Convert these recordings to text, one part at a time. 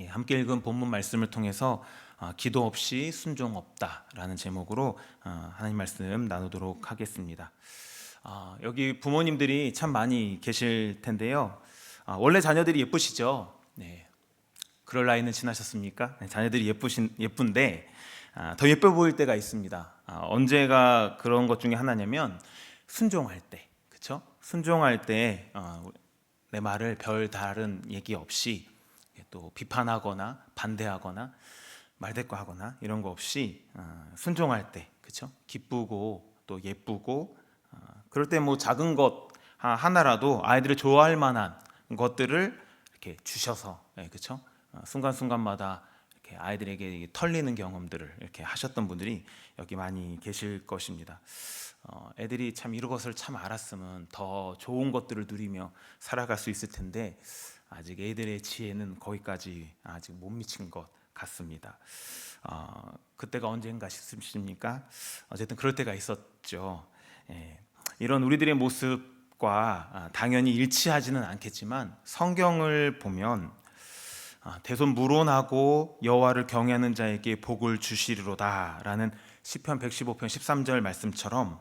예, 함께 읽은 본문 말씀을 통해서 아, 기도 없이 순종 없다라는 제목으로 아, 하나님 말씀 나누도록 하겠습니다. 아, 여기 부모님들이 참 많이 계실 텐데요. 아, 원래 자녀들이 예쁘시죠? 네. 그럴 나이는 지나셨습니까? 네, 자녀들이 예쁘신 예쁜데 아, 더 예뻐 보일 때가 있습니다. 아, 언제가 그런 것 중에 하나냐면 순종할 때, 그렇죠? 순종할 때 어, 내 말을 별 다른 얘기 없이 또 비판하거나 반대하거나 말대꾸하거나 이런 거 없이 어, 순종할 때, 그렇죠? 기쁘고 또 예쁘고 어, 그럴 때 뭐 작은 것 하- 하나라도 아이들을 좋아할 만한 것들을 이렇게 주셔서, 예, 그렇죠? 어, 순간순간마다 이렇게 아이들에게 털리는 경험들을 이렇게 하셨던 분들이 여기 많이 계실 것입니다. 어, 애들이 참 이것을 참 알았으면 더 좋은 것들을 누리며 살아갈 수 있을 텐데 아직 애들의 지혜는 거기까지 아직 못 미친 것 같습니다. 어, 그때가 언젠가 싶으십니까? 어쨌든 그럴 때가 있었죠. 예, 이런 우리들의 모습과 아, 당연히 일치하지는 않겠지만 성경을 보면 아, 대손 무론하고 여호와를 경외하는 자에게 복을 주시리로다라는 시편 115편 13절 말씀처럼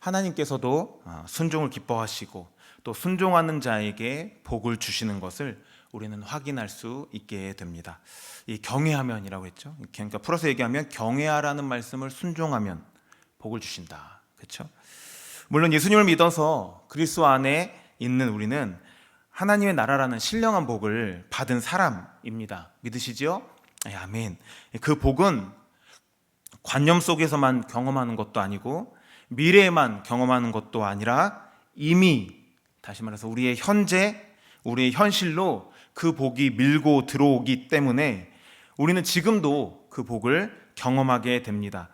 하나님께서도 아, 순종을 기뻐하시고 또 순종하는 자에게 복을 주시는 것을 우리는 확인할 수 있게 됩니다. 이 경외하면이라고 했죠. 그러니까 풀어서 얘기하면 경외하라는 말씀을 순종하면 복을 주신다. 그렇죠? 물론 예수님을 믿어서 그리스도 안에 있는 우리는 하나님의 나라라는 신령한 복을 받은 사람입니다. 믿으시죠? 예, 아멘. 그 복은 관념 속에서만 경험하는 것도 아니고 미래에만 경험하는 것도 아니라 이미 다시 말해서 우리의 현재, 우리의 현실로 그 복이 밀고 들어오기 때문에 우리는 지금도 그 복을 경험하게 됩니다.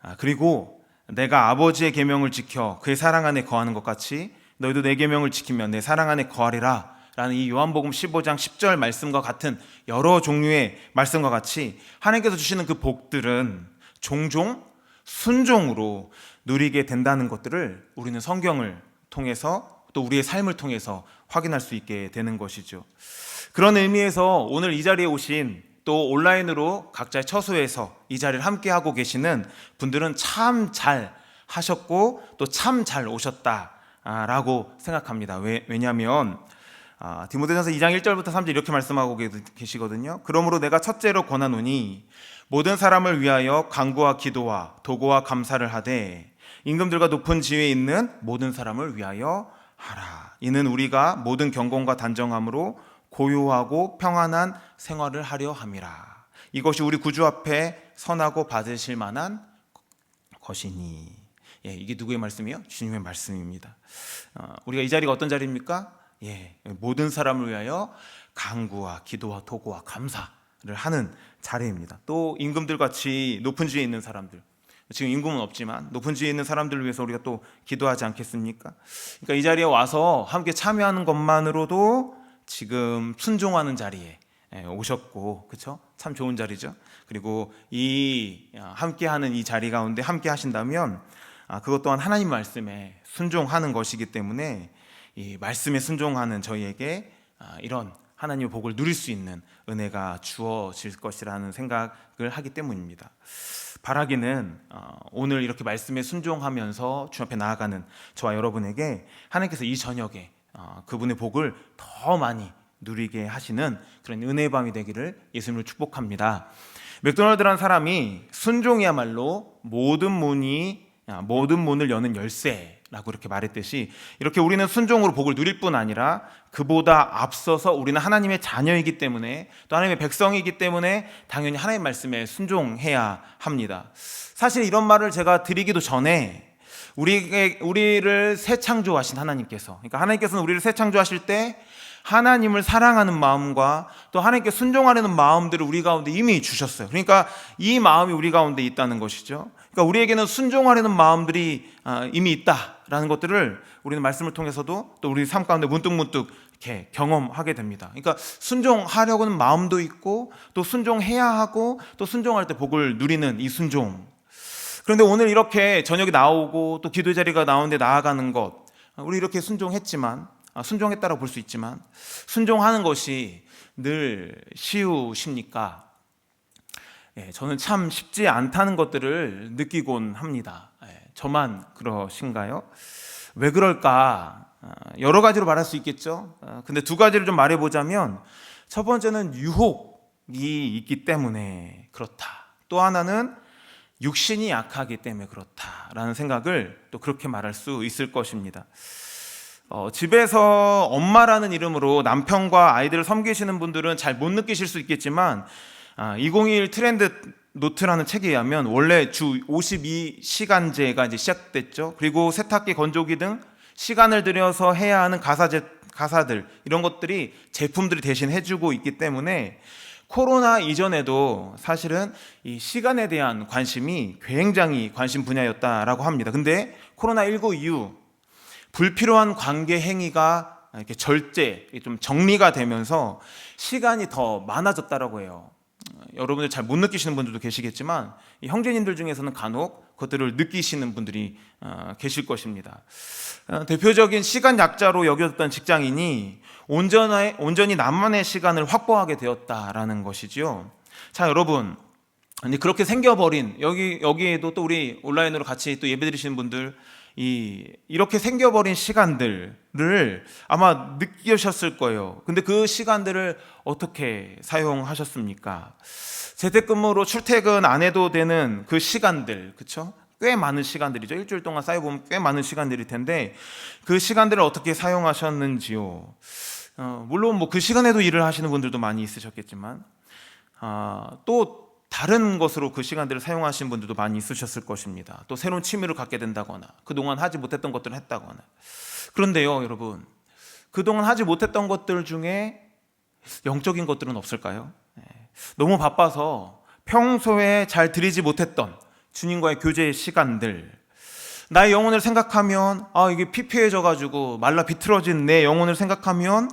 아, 그리고 내가 아버지의 계명을 지켜 그의 사랑 안에 거하는 것 같이 너희도 내 계명을 지키면 내 사랑 안에 거하리라 라는 이 요한복음 15장 10절 말씀과 같은 여러 종류의 말씀과 같이 하나님께서 주시는 그 복들은 종종 순종으로 누리게 된다는 것들을 우리는 성경을 통해서 또 우리의 삶을 통해서 확인할 수 있게 되는 것이죠. 그런 의미에서 오늘 이 자리에 오신 또 온라인으로 각자의 처소에서 이 자리를 함께 하고 계시는 분들은 참 잘 하셨고 또 참 잘 오셨다라고 생각합니다. 왜, 왜냐하면 아, 디모데전서 2장 1절부터 3절 이렇게 말씀하고 계- 계시거든요. 그러므로 내가 첫째로 권하노니 모든 사람을 위하여 간구와 기도와 도고와 감사를 하되 임금들과 높은 지위에 있는 모든 사람을 위하여 하라. 이는 우리가 모든 경건과 단정함으로 고요하고 평안한 생활을 하려 함이라. 이것이 우리 구주 앞에 선하고 받으실 만한 것이니. 예, 이게 누구의 말씀이요? 주님의 말씀입니다. 어, 우리가 이 자리가 어떤 자리입니까? 예, 모든 사람을 위하여 강구와 기도와 도구와 감사를 하는 자리입니다. 또 임금들 같이 높은 지위에 있는 사람들, 지금 임금은 없지만 높은 지위에 있는 사람들을 위해서 우리가 또 기도하지 않겠습니까? 그러니까 이 자리에 와서 함께 참여하는 것만으로도 지금 순종하는 자리에 예, 오셨고, 그렇죠? 참 좋은 자리죠. 그리고 이 아, 함께하는 이 자리 가운데 함께 하신다면 아, 그것 또한 하나님 말씀에 순종하는 것이기 때문에 이 말씀에 순종하는 저희에게 아, 이런 하나님의 복을 누릴 수 있는 은혜가 주어질 것이라는 생각을 하기 때문입니다. 바라기는 어, 오늘 이렇게 말씀에 순종하면서 주 앞에 나아가는 저와 여러분에게 하나님께서 이 저녁에 어, 그분의 복을 더 많이 누리게 하시는 그런 은혜의 밤이 되기를 예수님을 축복합니다. 맥도날드라는 사람이 순종이야말로 모든 문이 아, 모든 문을 여는 열쇠 라고 이렇게 말했듯이 이렇게 우리는 순종으로 복을 누릴 뿐 아니라 그보다 앞서서 우리는 하나님의 자녀이기 때문에 또 하나님의 백성이기 때문에 당연히 하나님의 말씀에 순종해야 합니다. 사실 이런 말을 제가 드리기도 전에 우리에게 우리를 새 창조하신 하나님께서 그러니까 하나님께서는 우리를 새 창조하실 때 하나님을 사랑하는 마음과 또 하나님께 순종하려는 마음들을 우리 가운데 이미 주셨어요. 그러니까 이 마음이 우리 가운데 있다는 것이죠. 그러니까 우리에게는 순종하려는 마음들이 아, 이미 있다 라는 것들을 우리는 말씀을 통해서도 또 우리 삶 가운데 문득문득 이렇게 경험하게 됩니다. 그러니까 순종하려고는 마음도 있고 또 순종해야 하고 또 순종할 때 복을 누리는 이 순종. 그런데 오늘 이렇게 저녁에 나오고 또 기도 자리가 나오는데 나아가는 것 우리 이렇게 순종했지만 아, 순종했다라고 볼 수 있지만 순종하는 것이 늘 쉬우십니까? 예, 저는 참 쉽지 않다는 것들을 느끼곤 합니다. 예, 저만 그러신가요? 왜 그럴까? 아, 여러 가지로 말할 수 있겠죠. 아, 근데 두 가지를 좀 말해보자면 첫 번째는 유혹이 있기 때문에 그렇다. 또 하나는 육신이 약하기 때문에 그렇다라는 생각을 또 그렇게 말할 수 있을 것입니다. 어, 집에서 엄마라는 이름으로 남편과 아이들을 섬기시는 분들은 잘 못 느끼실 수 있겠지만 아, 2021 트렌드 노트라는 책에 의하면 원래 주 52시간제가 이제 시작됐죠. 그리고 세탁기, 건조기 등 시간을 들여서 해야 하는 가사제, 가사들 이런 것들이 제품들이 대신 해주고 있기 때문에 코로나 이전에도 사실은 이 시간에 대한 관심이 굉장히 관심 분야였다라고 합니다. 근데 코로나 19 이후 불필요한 관계 행위가 이렇게 절제, 좀 정리가 되면서 시간이 더 많아졌다라고 해요. 어, 여러분들 잘 못 느끼시는 분들도 계시겠지만 이 형제님들 중에서는 간혹 그것들을 느끼시는 분들이 어, 계실 것입니다. 어, 대표적인 시간 약자로 여겨졌던 직장인이 온전히, 온전히 나만의 시간을 확보하게 되었다라는 것이지요. 자, 여러분. 그렇게 생겨버린 여기 여기에도 또 우리 온라인으로 같이 또 예배드리시는 분들 이 이렇게 생겨버린 시간들을 아마 느끼셨을 거예요. 근데 그 시간들을 어떻게 사용하셨습니까? 재택근무로 출퇴근 안 해도 되는 그 시간들, 그렇죠? 꽤 많은 시간들이죠. 일주일 동안 쌓여보면 꽤 많은 시간들일 텐데 그 시간들을 어떻게 사용하셨는지요? 어, 물론 뭐 그 시간에도 일을 하시는 분들도 많이 있으셨겠지만 아, 또 다른 것으로 그 시간들을 사용하신 분들도 많이 있으셨을 것입니다. 또 새로운 취미를 갖게 된다거나 그동안 하지 못했던 것들을 했다거나. 그런데요, 여러분. 그동안 하지 못했던 것들 중에 영적인 것들은 없을까요? 네. 너무 바빠서 평소에 잘 드리지 못했던 주님과의 교제의 시간들, 나의 영혼을 생각하면 아 이게 피폐해져 가지고 말라 비틀어진 내 영혼을 생각하면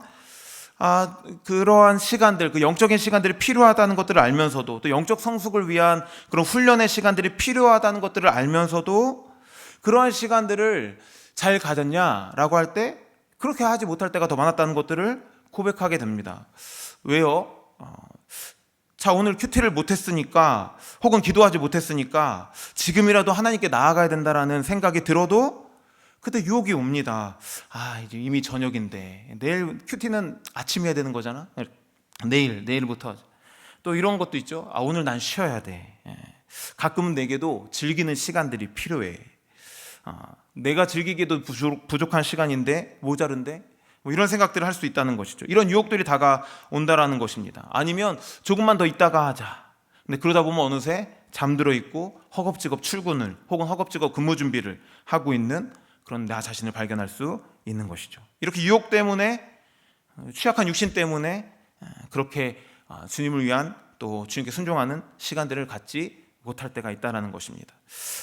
아, 그러한 시간들, 그 영적인 시간들이 필요하다는 것들을 알면서도 또 영적 성숙을 위한 그런 훈련의 시간들이 필요하다는 것들을 알면서도 그러한 시간들을 잘 가졌냐라고 할 때 그렇게 하지 못할 때가 더 많았다는 것들을 고백하게 됩니다. 왜요? 어, 자, 오늘 큐티를 못했으니까 혹은 기도하지 못했으니까 지금이라도 하나님께 나아가야 된다라는 생각이 들어도 그때 유혹이 옵니다. 아, 이제 이미 저녁인데 내일 큐티는 아침 해야 되는 거잖아. 내일, 내일부터 또 이런 것도 있죠. 아, 오늘 난 쉬어야 돼. 예. 가끔은 내게도 즐기는 시간들이 필요해. 아, 내가 즐기기도 부족, 한 시간인데 모자른데 뭐 이런 생각들을 할 수 있다는 것이죠. 이런 유혹들이 다가온다라는 것입니다. 아니면 조금만 더 있다가 하자. 근데 그러다 보면 어느새 잠들어 있고 허겁지겁 출근을 혹은 허겁지겁 근무 준비를 하고 있는 그런 나 자신을 발견할 수 있는 것이죠. 이렇게 유혹 때문에 취약한 육신 때문에 그렇게 아, 주님을 위한 또 주님께 순종하는 시간들을 갖지 못할 때가 있다라는 것입니다.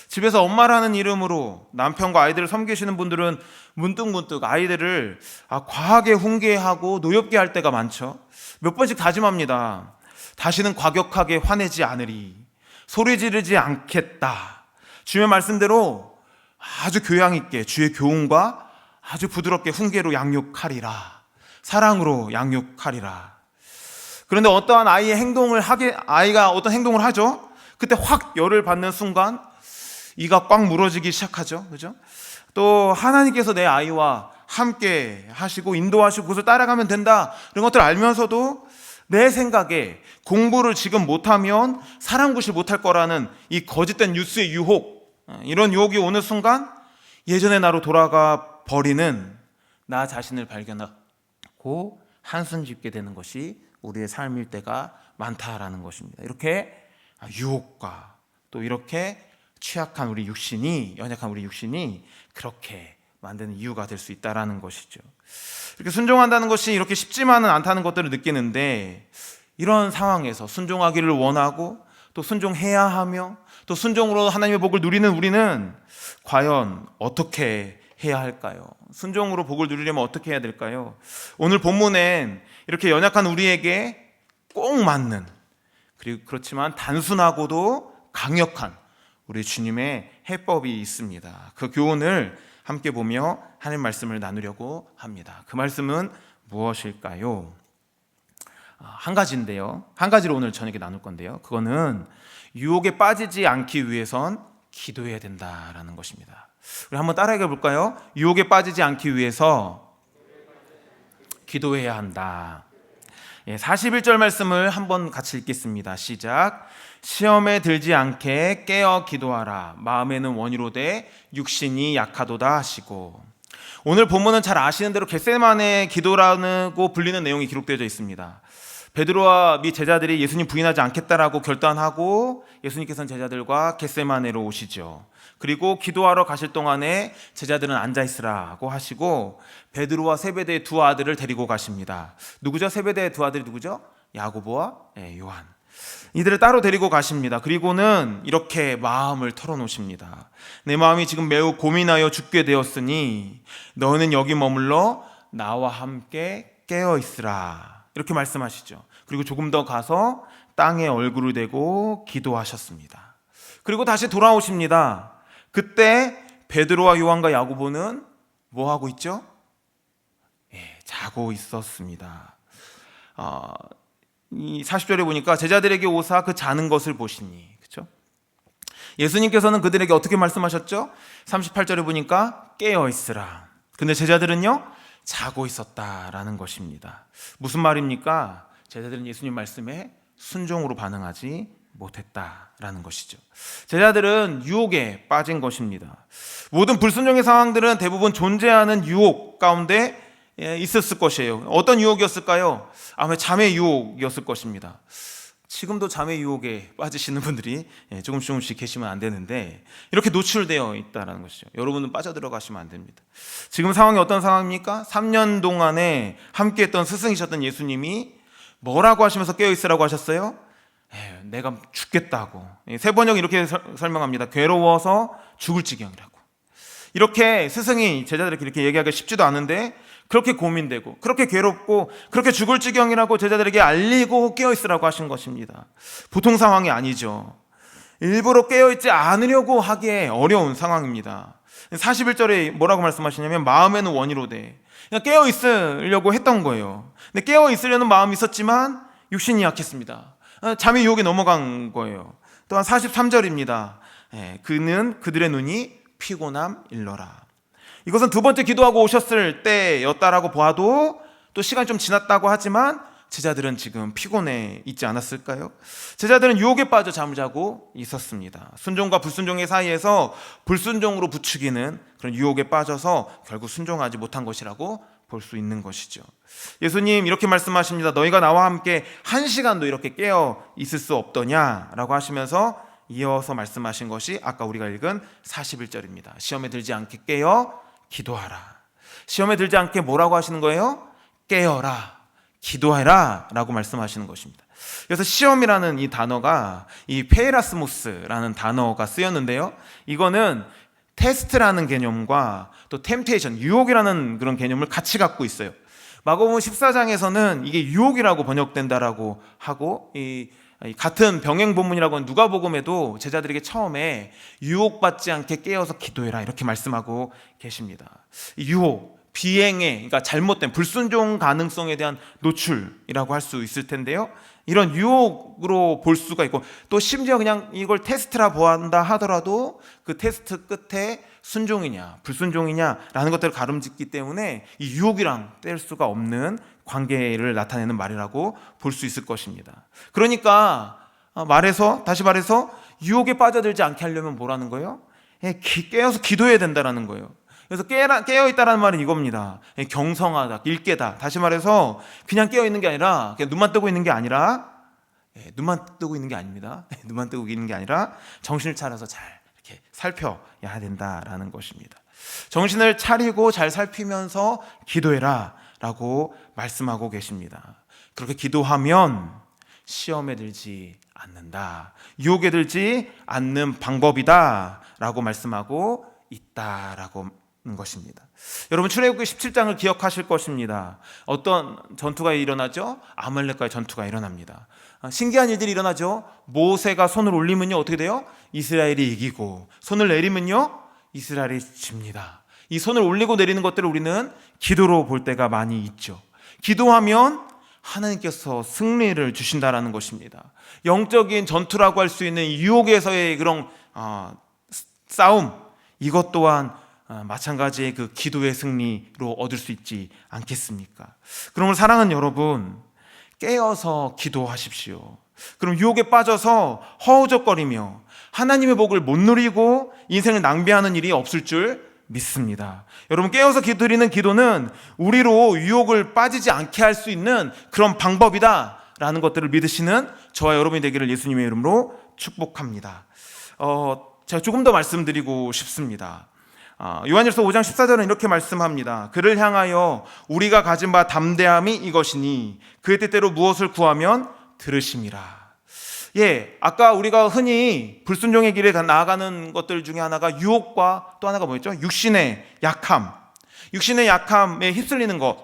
집에서 엄마라는 이름으로 남편과 아이들을 섬기시는 분들은 문득문득 아이들을 아, 과하게 훈계하고 노엽게 할 때가 많죠. 몇 번씩 다짐합니다. 다시는 과격하게 화내지 않으리. 소리 지르지 않겠다. 주의 말씀대로 아주 교양 있게 주의 교훈과 아주 부드럽게 훈계로 양육하리라. 사랑으로 양육하리라. 그런데 어떠한 아이의 행동을 하게 아이가 어떤 행동을 하죠? 그때 확 열을 받는 순간 이가 꽉 물어지기 시작하죠. 그죠? 또 하나님께서 내 아이와 함께 하시고 인도하시고 그것을 따라가면 된다. 이런 것들을 알면서도 내 생각에 공부를 지금 못하면 사람 구실 못할 거라는 이 거짓된 뉴스의 유혹 어, 이런 유혹이 오는 순간 예전의 나로 돌아가 버리는 나 자신을 발견하고 한숨 짓게 되는 것이 우리의 삶일 때가 많다라는 것입니다. 이렇게 유혹과 또 이렇게 취약한 우리 육신이 연약한 우리 육신이 그렇게 만드는 이유가 될 수 있다라는 것이죠. 이렇게 순종한다는 것이 이렇게 쉽지만은 않다는 것들을 느끼는데 이런 상황에서 순종하기를 원하고 또 순종해야 하며 또 순종으로 하나님의 복을 누리는 우리는 과연 어떻게 해야 할까요? 순종으로 복을 누리려면 어떻게 해야 될까요? 오늘 본문엔 이렇게 연약한 우리에게 꼭 맞는 그리고 그렇지만 단순하고도 강력한 우리 주님의 해법이 있습니다. 그 교훈을 함께 보며 하나님 말씀을 나누려고 합니다. 그 말씀은 무엇일까요? 아, 한 가지인데요. 한 가지로 오늘 저녁에 나눌 건데요. 그거는 유혹에 빠지지 않기 위해선 기도해야 된다라는 것입니다. 우리 한번 따라해 볼까요? 유혹에 빠지지 않기 위해서 기도해야 한다. 예, 41절 말씀을 한번 같이 읽겠습니다. 시작. 시험에 들지 않게 깨어 기도하라. 마음에는 원이로되 육신이 약하도다 하시고. 오늘 본문은 잘 아시는 대로 겟세만의 기도라고 불리는 내용이 기록되어 있습니다. 베드로와 미 제자들이 예수님 부인하지 않겠다라고 결단하고 예수님께서는 제자들과 겟세마네로 오시죠. 그리고 기도하러 가실 동안에 제자들은 앉아 있으라고 하시고 베드로와 세베대의 두 아들을 데리고 가십니다. 누구죠? 세베대의 두 아들이 누구죠? 야고보와 예, 요한. 이들을 따로 데리고 가십니다. 그리고는 이렇게 마음을 털어놓으십니다. 내 마음이 지금 매우 고민하여 죽게 되었으니 너는 여기 머물러 나와 함께 깨어 있으라. 이렇게 말씀하시죠. 그리고 조금 더 가서 땅에 얼굴을 대고 기도하셨습니다. 그리고 다시 돌아오십니다. 그때 베드로와 요한과 야고보는 뭐 하고 있죠? 예, 자고 있었습니다. 어, 이 40절에 보니까 제자들에게 오사 그 자는 것을 보시니 그렇죠? 예수님께서는 그들에게 어떻게 말씀하셨죠? 38절에 보니까 깨어 있으라. 근데 제자들은요 자고 있었다라는 것입니다. 무슨 말입니까? 제자들은 예수님 말씀에 순종으로 반응하지 못했다라는 것이죠. 제자들은 유혹에 빠진 것입니다. 모든 불순종의 상황들은 대부분 존재하는 유혹 가운데 예, 있었을 것이에요. 어떤 유혹이었을까요? 아마 잠의 유혹이었을 것입니다. 지금도 잠의 유혹에 빠지시는 분들이 예, 조금씩 조금씩 계시면 안 되는데 이렇게 노출되어 있다는 것이죠. 여러분은 빠져들어가시면 안 됩니다. 지금 상황이 어떤 상황입니까? 3년 동안에 함께했던 스승이셨던 예수님이 뭐라고 하시면서 깨어 있으라고 하셨어요? 에휴, 내가 죽겠다고. 예, 세 번역 이렇게 서- 설명합니다. 괴로워서 죽을 지경이라고. 이렇게 스승이 제자들에게 이렇게 얘기하기 쉽지도 않은데 그렇게 고민되고 그렇게 괴롭고 그렇게 죽을 지경이라고 제자들에게 알리고 깨어 있으라고 하신 것입니다. 보통 상황이 아니죠. 일부러 깨어 있지 않으려고 하기에 어려운 상황입니다. 41절에 뭐라고 말씀하시냐면 마음에는 원이로되 그냥 깨어 있으려고 했던 거예요. 근데 깨어 있으려는 마음이 있었지만 육신이 약했습니다. 어, 잠이 유혹에 넘어간 거예요. 또한 43절입니다. 예, 그는 그들의 눈이 피곤함 일러라. 이것은 두 번째 기도하고 오셨을 때였다라고 봐도 또 시간이 좀 지났다고 하지만 제자들은 지금 피곤해 있지 않았을까요? 제자들은 유혹에 빠져 잠을 자고 있었습니다. 순종과 불순종의 사이에서 불순종으로 부추기는 그런 유혹에 빠져서 결국 순종하지 못한 것이라고 볼 수 있는 것이죠. 예수님 이렇게 말씀하십니다. 너희가 나와 함께 한 시간도 이렇게 깨어 있을 수 없더냐라고 하시면서 이어서 말씀하신 것이 아까 우리가 읽은 41절입니다. 시험에 들지 않게 깨어 기도하라. 시험에 들지 않게 뭐라고 하시는 거예요? 깨어라. 기도해라. 라고 말씀하시는 것입니다. 그래서 시험이라는 이 단어가 이 페이라스모스라는 단어가 쓰였는데요. 이거는 테스트라는 개념과 또 템테이션, 유혹이라는 그런 개념을 같이 갖고 있어요. 마가복음 14장에서는 이게 유혹이라고 번역된다라고 하고 이이 같은 병행 본문이라고 누가복음에도 제자들에게 처음에 유혹받지 않게 깨어서 기도해라 이렇게 말씀하고 계십니다. 이 유혹, 비행의 그러니까 잘못된 불순종 가능성에 대한 노출이라고 할 수 있을 텐데요. 이런 유혹으로 볼 수가 있고 또 심지어 그냥 이걸 테스트라 보한다 하더라도 그 테스트 끝에 순종이냐 불순종이냐라는 것들을 가름짓기 때문에 이 유혹이랑 뗄 수가 없는 관계를 나타내는 말이라고 볼 수 있을 것입니다. 그러니까 어, 말해서 다시 말해서 유혹에 빠져들지 않게 하려면 뭐라는 거예요? 예, 기- 깨어서 기도해야 된다라는 거예요. 그래서 깨어 있다라는 말은 이겁니다. 예, 경성하다, 일깨다. 다시 말해서 그냥 깨어 있는 게 아니라 그냥 눈만 뜨고 있는 게 아니라 예, 눈만 뜨고 있는 게 아닙니다. 예, 눈만 뜨고 있는 게 아니라 정신을 차려서 잘 이렇게 살펴야 된다라는 것입니다. 정신을 차리고 잘 살피면서 기도해라라고 말씀하고 계십니다. 그렇게 기도하면 시험에 들지 않는다. 유혹에 들지 않는 방법이다라고 말씀하고 있다라고 것입니다. 여러분 출애굽기 17장을 기억하실 것입니다. 어떤 전투가 일어나죠? 아말렉과의 전투가 일어납니다. 아, 신기한 일들이 일어나죠. 모세가 손을 올리면요 어떻게 돼요? 이스라엘이 이기고 손을 내리면요 이스라엘이 집니다. 이 손을 올리고 내리는 것들을 우리는 기도로 볼 때가 많이 있죠. 기도하면 하나님께서 승리를 주신다라는 것입니다. 영적인 전투라고 할 수 있는 유혹에서의 그런 아, 싸움 이것 또한 아, 마찬가지의 그 기도의 승리로 얻을 수 있지 않겠습니까? 그러면 사랑하는 여러분 깨어서 기도하십시오. 그럼 유혹에 빠져서 허우적거리며 하나님의 복을 못 누리고 인생을 낭비하는 일이 없을 줄 믿습니다. 여러분 깨어서 기도드리는 기도는 우리로 유혹을 빠지지 않게 할 수 있는 그런 방법이다라는 것들을 믿으시는 저와 여러분이 되기를 예수님의 이름으로 축복합니다. 어, 제가 조금 더 말씀드리고 싶습니다. 아, 요한일서 5장 14절은 이렇게 말씀합니다. 그를 향하여 우리가 가진 바 담대함이 이것이니 그의 뜻대로 무엇을 구하면 들으심이라. 예, 아까 우리가 흔히 불순종의 길에 나아가는 것들 중에 하나가 유혹과 또 하나가 뭐였죠? 육신의 약함. 육신의 약함에 휩쓸리는 것.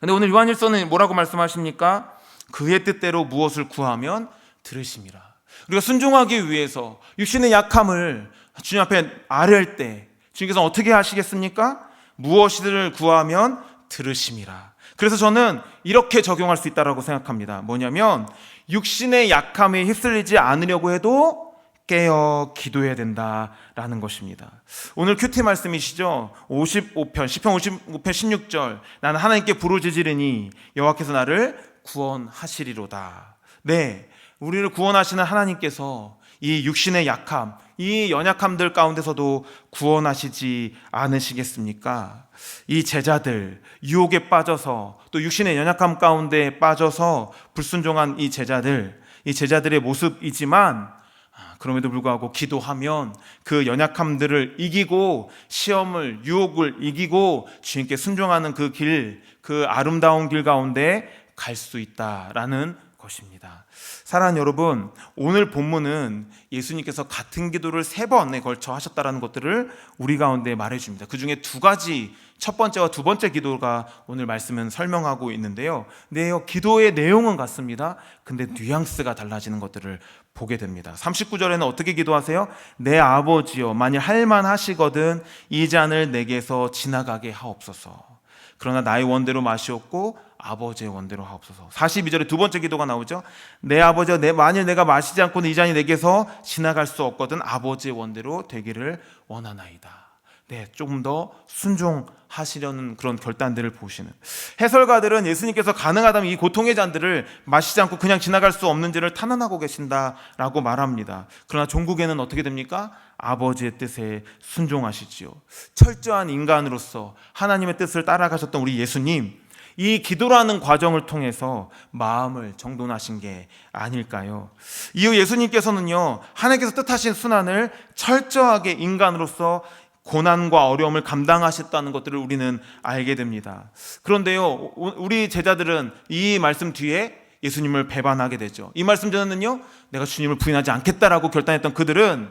근데 오늘 요한일서는 뭐라고 말씀하십니까? 그의 뜻대로 무엇을 구하면 들으심이라. 우리가 순종하기 위해서 육신의 약함을 주님 앞에 아뢰할 때 주님께서 어떻게 하시겠습니까? 무엇이를 구하면 들으심이라. 그래서 저는 이렇게 적용할 수 있다고 생각합니다. 뭐냐면 육신의 약함에 휩쓸리지 않으려고 해도 깨어 기도해야 된다라는 것입니다. 오늘 큐티 말씀이시죠? 55편, 10편 55편 16절. 나는 하나님께 부르짖으리니 여호와께서 나를 구원하시리로다. 네. 우리를 구원하시는 하나님께서 이 육신의 약함, 이 연약함들 가운데서도 구원하시지 않으시겠습니까? 이 제자들, 유혹에 빠져서 또 육신의 연약함 가운데 빠져서 불순종한 이 제자들, 이 제자들의 모습이지만 아, 그럼에도 불구하고 기도하면 그 연약함들을 이기고 시험을 유혹을 이기고 주님께 순종하는 그 길, 그 아름다운 길 가운데 갈 수 있다라는 것입니다. 사랑하는 여러분, 오늘 본문은 예수님께서 같은 기도를 세 번에 걸쳐 하셨다라는 것들을 우리 가운데 말해 줍니다. 그 중에 두 가지 첫 번째와 두 번째 기도가 오늘 말씀은 설명하고 있는데요. 네, 기도의 내용은 같습니다. 근데 뉘앙스가 달라지는 것들을 보게 됩니다. 39절에는 어떻게 기도하세요? 내 아버지여, 만일 할만 하시거든 이 잔을 내게서 지나가게 하옵소서. 그러나 나의 원대로 마시옵고 아버지의 원대로 하옵소서. 42절에 두 번째 기도가 나오죠. 내 아버지여, 내 만일 내가 마시지 않고는 이 잔이 내게서 지나갈 수 없거든 아버지의 원대로 되기를 원하나이다. 네, 조금 더 순종하시려는 그런 결단들을 보시는 해설가들은 예수님께서 가능하다면 이 고통의 잔들을 마시지 않고 그냥 지나갈 수 없는지를 탄원하고 계신다라고 말합니다. 그러나 종국에는 어떻게 됩니까? 아버지의 뜻에 순종하시지요. 철저한 인간으로서 하나님의 뜻을 따라가셨던 우리 예수님, 이 기도라는 과정을 통해서 마음을 정돈하신 게 아닐까요? 이후 예수님께서는요, 하나님께서 뜻하신 순환을 철저하게 인간으로서 고난과 어려움을 감당하셨다는 것들을 우리는 알게 됩니다. 그런데요, 우리 제자들은 이 말씀 뒤에 예수님을 배반하게 되죠. 이 말씀 전에는요, 내가 주님을 부인하지 않겠다라고 결단했던 그들은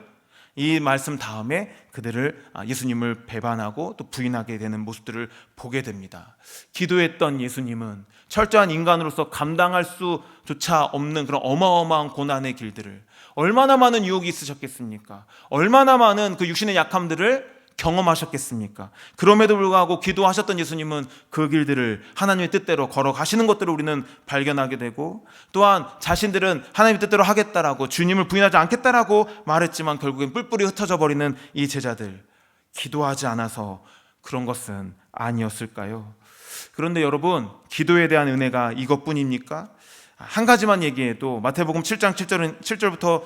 이 말씀 다음에 그들을 아, 예수님을 배반하고 또 부인하게 되는 모습들을 보게 됩니다. 기도했던 예수님은 철저한 인간으로서 감당할 수조차 없는 그런 어마어마한 고난의 길들을 얼마나 많은 유혹이 있으셨겠습니까? 얼마나 많은 그 육신의 약함들을 경험하셨겠습니까? 그럼에도 불구하고 기도하셨던 예수님은 그 길들을 하나님의 뜻대로 걸어가시는 것들을 우리는 발견하게 되고 또한 자신들은 하나님의 뜻대로 하겠다라고 주님을 부인하지 않겠다라고 말했지만 결국엔 뿔뿔이 흩어져 버리는 이 제자들 기도하지 않아서 그런 것은 아니었을까요? 그런데 여러분 기도에 대한 은혜가 이것뿐입니까? 한 가지만 얘기해도 마태복음 7장 7절은 7절부터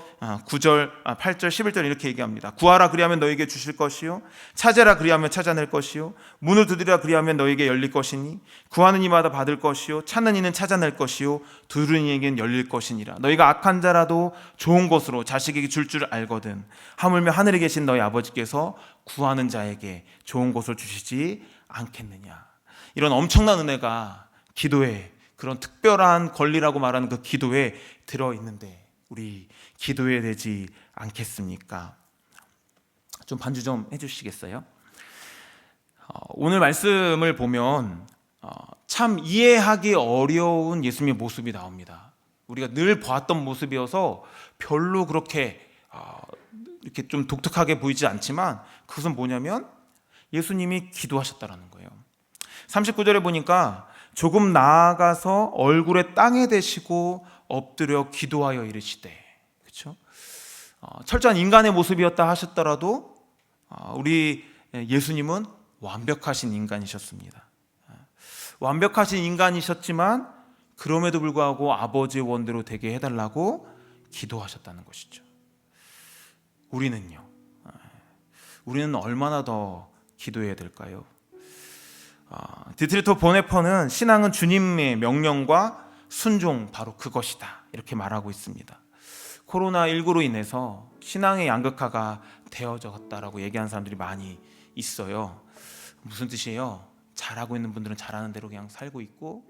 9절, 8절, 11절 이렇게 얘기합니다. 구하라 그리하면 너에게 주실 것이요 찾아라 그리하면 찾아낼 것이요 문을 두드리라 그리하면 너에게 열릴 것이니 구하는 이마다 받을 것이요 찾는 이는 찾아낼 것이요 두드리는 이에겐 열릴 것이니라. 너희가 악한 자라도 좋은 것으로 자식에게 줄 줄 알거든. 하물며 하늘에 계신 너희 아버지께서 구하는 자에게 좋은 것을 주시지 않겠느냐. 이런 엄청난 은혜가 기도에 그런 특별한 권리라고 말하는 그 기도에 들어 있는데 우리 기도해야 되지 않겠습니까? 좀 반주 좀 해주시겠어요? 어, 오늘 말씀을 보면 어, 참 이해하기 어려운 예수님의 모습이 나옵니다. 우리가 늘 봤던 모습이어서 별로 그렇게 어, 이렇게 좀 독특하게 보이지 않지만 그것은 뭐냐면 예수님이 기도하셨다라는 거예요. 39절에 보니까 조금 나아가서 얼굴에 땅에 대시고 엎드려 기도하여 이르시되 그렇죠? 어, 철저한 인간의 모습이었다 하셨더라도 어, 우리 예수님은 완벽하신 인간이셨습니다. 어, 완벽하신 인간이셨지만 그럼에도 불구하고 아버지의 원대로 되게 해달라고 기도하셨다는 것이죠. 우리는요. 어, 우리는 얼마나 더 기도해야 될까요? 어, 디트리토 보네퍼는 신앙은 주님의 명령과 순종 바로 그것이다 이렇게 말하고 있습니다. 코로나 19로 인해서 신앙의 양극화가 되어졌다라고 얘기하는 사람들이 많이 있어요. 무슨 뜻이에요? 잘하고 있는 분들은 잘하는 대로 그냥 살고 있고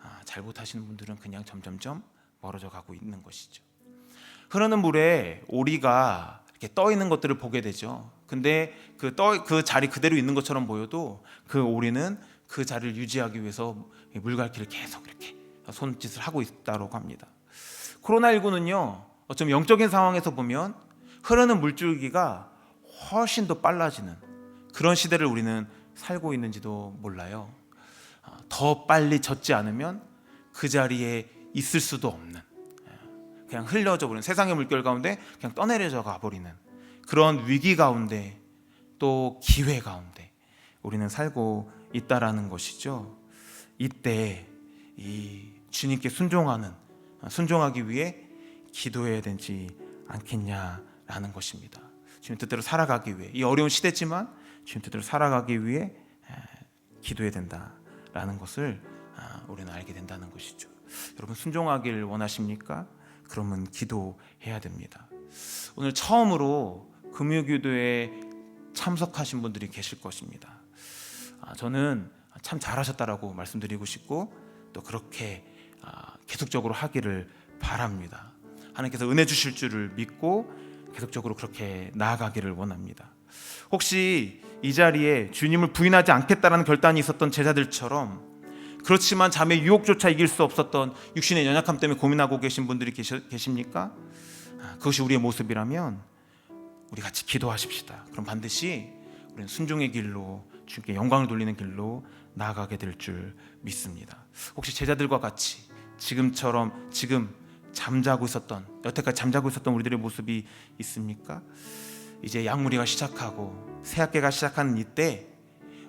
아, 잘 못하시는 분들은 그냥 점점점 멀어져 가고 있는 것이죠. 흐르는 물에 오리가 이렇게 떠 있는 것들을 보게 되죠. 근데 그 떠 그 자리 그대로 있는 것처럼 보여도 그 오리는 그 자리를 유지하기 위해서 물갈퀴를 계속 이렇게 손짓을 하고 있다고 합니다. 코로나19는요, 어쩜 영적인 상황에서 보면 흐르는 물줄기가 훨씬 더 빨라지는 그런 시대를 우리는 살고 있는지도 몰라요. 아, 더 빨리 젖지 않으면 그 자리에 있을 수도 없는 예, 그냥 흘려져 버리는 세상의 물결 가운데 그냥 떠내려져 가 버리는 그런 위기 가운데 또 기회 가운데 우리는 살고 있다라는 것이죠. 이때 이 주님께 순종하는 순종하기 위해 기도해야 되지 않겠냐라는 것입니다. 주님 뜻대로 살아가기 위해 이 어려운 시대지만 주님 뜻대로 살아가기 위해 에, 기도해야 된다라는 것을 아, 우리는 알게 된다는 것이죠. 여러분 순종하기를 원하십니까? 그러면 기도해야 됩니다. 오늘 처음으로 금요기도에 참석하신 분들이 계실 것입니다. 아, 저는 참 잘하셨다라고 말씀드리고 싶고 또 그렇게 아, 계속적으로 하기를 바랍니다. 하나님께서 은혜 주실 줄을 믿고 계속적으로 그렇게 나아가기를 원합니다. 혹시 이 자리에 주님을 부인하지 않겠다라는 결단이 있었던 제자들처럼 그렇지만 잠의 유혹조차 이길 수 없었던 육신의 연약함 때문에 고민하고 계신 분들이 계십니까? 아, 그것이 우리의 모습이라면 우리 같이 기도하십시다. 그럼 반드시 우리는 순종의 길로 주께 영광을 돌리는 길로 나아가게 될 줄 믿습니다. 혹시 제자들과 같이 지금처럼 지금 잠자고 있었던 여태까지 잠자고 있었던 우리들의 모습이 있습니까? 이제 양무리가 시작하고 새학기가 시작하는 이때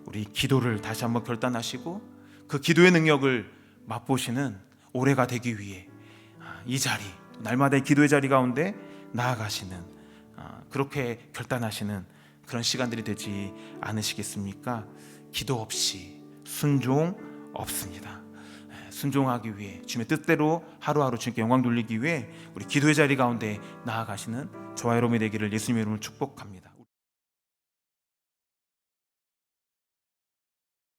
우리 기도를 다시 한번 결단하시고 그 기도의 능력을 맛보시는 올해가 되기 위해 아, 이 자리 날마다의 기도의 자리 가운데 나아가시는 아, 그렇게 결단하시는 그런 시간들이 되지 않으시겠습니까? 기도 없이 순종 없습니다. 예, 순종하기 위해 주님의 뜻대로 하루하루 주님께 영광 돌리기 위해 우리 기도의 자리 가운데 나아가시는 저와 여러분이 되기를 예수님의 이름으로 축복합니다.